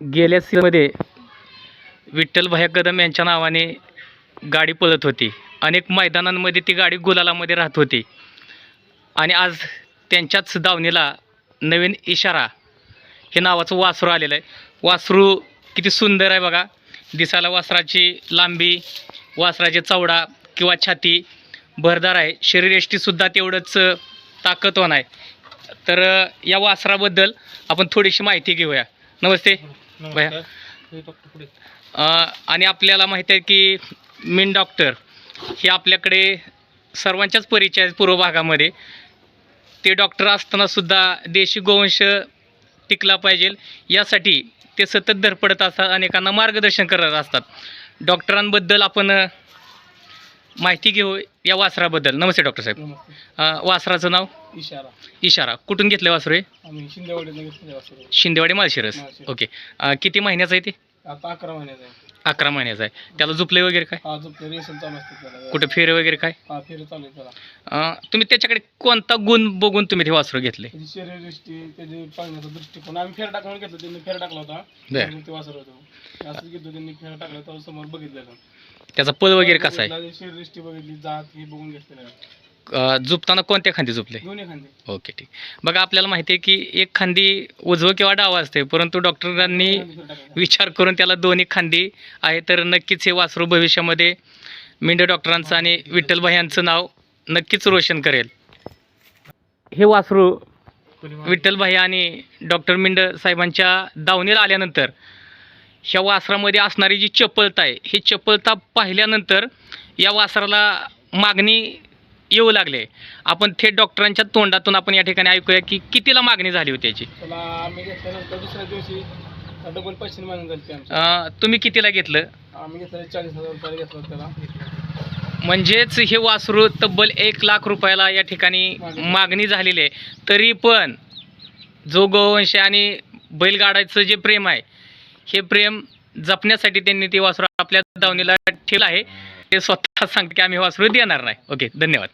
गेल्या सीझनमध्ये विठ्ठल भया कदम यांच्या नावाने गाडी पळत होती. अनेक मैदानांमध्ये ती गाडी गुलालामध्ये राहत होती. आणि आज त्यांच्याच दावणीला नवीन इशारा हे नावाचं वासरू आलेलं आहे. वासरू किती सुंदर आहे बघा. दिसायला वासराची लांबी वासराचे चवडा किंवा छाती भरदार आहे. शरीरयष्टीसुद्धा तेवढंच ताकदवान आहे. तर या वासराबद्दल आपण थोडीशी माहिती घेऊया. नमस्ते. भैया. आणि आपल्याला माहिती आहे की मिन डॉक्टर हे आपल्याकडे सर्वांच्याच परिचय आहेत पूर्व भागामध्ये ते डॉक्टर असताना सुद्धा देशी गोवंश टिकला पाहिजे. यासाठी ते सतत धडपडत असतात अनेकांना मार्गदर्शन करत असतात. डॉक्टरांबद्दल आपण माहिती घेऊ या वासराबद्दल. नमस्ते डॉक्टर साहेब. अ, वासराचं नाव? इशारा. इशारा. कुठून घेतलं वासरू हे? आम्ही घेतलेले वासरू. शिंदेवाडी माळशिरस. माळशिरस. ओके. अ, किती महिन्याचं आहे ते? आता अकरा महिन्याचा आहे. अकरा महिन्याचं आहे. त्याला झुपले वगैरे काय? हा रेशन चालू असते त्याला. कुठं फेरे वगैरे काय? हा फेर चालू आहे त्याला. अं, तुम्ही त्याच्याकडे कोणता गुण बघून तुम्ही ते वासरू घेतले? त्याची शरीर दृष्टी त्याची पाहण्याचा दृष्टिकोन. आम्ही फेर टाकून घेतलं त्यांनी फेर टाकला होता. बर. त्यामुळे ते वासर होतो. असंच घेतो त्यांनी फेर टाकला तेव्हा समोर बघितलेलं. त्याचा पल वगैरे कसा आहे? शरीर दृष्टी बघितली जात हे बघून घेतलेलं. आहे. झुपताना कोणत्या खांदी झुपले? दोन्ही खांदे. ओके ठीक. बघा आपल्याला माहिती आहे की एक खांदी उजवं किंवा डावा असते परंतु डॉक्टरांनी. विचार करून त्याला दोन्ही खांदी आहे. तर नक्कीच हे वासरू भविष्यामध्ये मेंढे डॉक्टरांचं आणि विठ्ठलभाई यांचं नाव नक्कीच रोशन करेल. हे वासरू विठ्ठलभाई आणि डॉक्टर मिंड साहेबांच्या दावणीला आल्यानंतर ह्या वासरामध्ये असणारी जी चपलता आहे ही चपलता पाहिल्यानंतर या वासराला मागणी येऊ लागले. आपण थेट डॉक्टरांच्या तोंडातून आपण या ठिकाणी ऐकूया की कितीला मागणी झाली होती याची? त्याला आम्ही घेतल्यानंतर दुसऱ्या दिवशी डबल पैसे मागून झाले ते आमचे. अं, तुम्ही कितीला घेतलं? आम्ही घेतलं चाळीस हजार रुपये घेतलं होतं त्याला. म्हणजेच हे वासरू तब्बल एक लाख रुपयाला या ठिकाणी मागणी. झालेली आहे. तरी पण जो गोवंश आणि बैलगाडाचं जे प्रेम आहे हे प्रेम जपण्यासाठी त्यांनी ते वासरू आपल्या दावणीला ठेवलं आहे. ते स्वतः सांगते की आम्ही वासरू देणार नाही. ओके धन्यवाद.